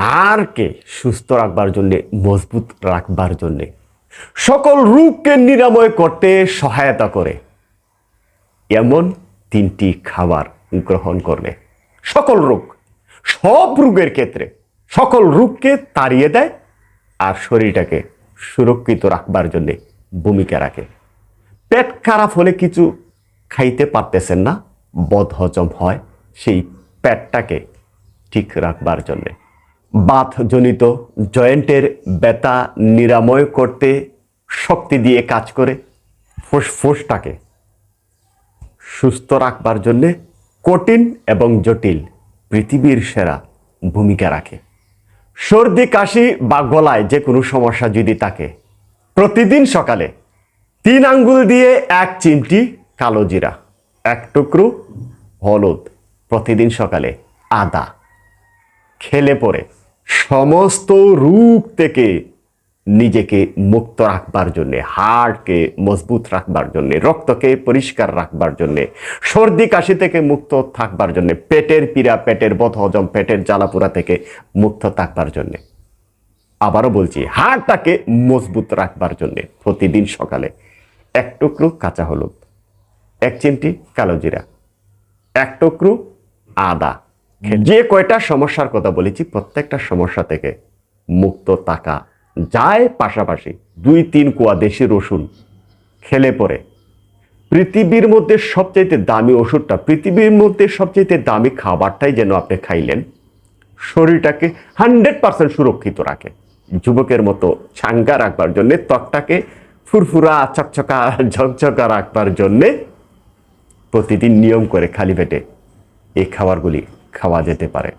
হাড়কে সুস্থ রাখবার জন্যে, মজবুত রাখবার জন্যে। সকল রোগকে নিরাময় করতে সহায়তা করে। এমন তিনটি খাবার গ্রহণ করলে সকল রোগ, সব রোগের ক্ষেত্রে সকল রোগকে তাড়িয়ে দেয় আর শরীরটাকে সুরক্ষিত রাখবার জন্যে ভূমিকা রাখে। পেট খারাপ হলে কিছু খাইতে পারতেছেন না, বদহজম হয় সেই পেটটাকে ঠিক রাখবার জন্যে। বাতজনিত জয়েন্টের ব্যথা নিরাময় করতে শক্তি দিয়ে কাজ করে ফুসফুসটাকে সুস্থ রাখবার জন্যে কঠিন এবং জটিল পৃথিবীর সেরা ভূমিকা রাখে। সর্দি, কাশি বা গলায় যে কোনো সমস্যা যদি থাকে, প্রতিদিন সকালে তিন আঙ্গুল দিয়ে এক চিমটি কালো জিরা, এক টুকরো হলুদ, প্রতিদিন সকালে আদা, খেলে পরে সমস্ত রূপ থেকে নিজেকে মুক্ত রাখবার জন্যে, হাড়কে মজবুত রাখবার জন্যে, রক্তকে পরিষ্কার রাখবার জন্যে, সর্দি কাশি থেকে মুক্ত থাকবার জন্যে, পেটের পীড়া, পেটের বধ হজম পেটের জ্বালাপোড়া থেকে মুক্ত থাকবার জন্যে। আবারও বলছি, হাড়টাকে মজবুত রাখবার জন্যে প্রতিদিন সকালে এক টুকরো কাঁচা হলুদ, এক চিমটি কালো জিরা, এক টুকরো আদা যে কয়টা সমস্যার কথা বলেছি, প্রত্যেকটা সমস্যা থেকে মুক্ত থাকা যায় পাশাপাশি দুই তিন কুয়া দেশি রসুন খেলে পরে। পৃথিবীর মধ্যে সবচাইতে দামি ওষুধটা, পৃথিবীর মধ্যে সবচাইতে দামি খাবারটাই যেন আপনি খাইলেন, শরীরটাকে হান্ড্রেড পার্সেন্ট সুরক্ষিত রাখে। যুবকের মতো ছাঙ্গা রাখবার জন্যে, ত্বকটাকে ফুরফুরা, চকচকা, ঝকঝকা রাখবার জন্যে প্রতিদিন নিয়ম করে খালি পেটে এই খাবারগুলি খাওয়া যেতে পারে।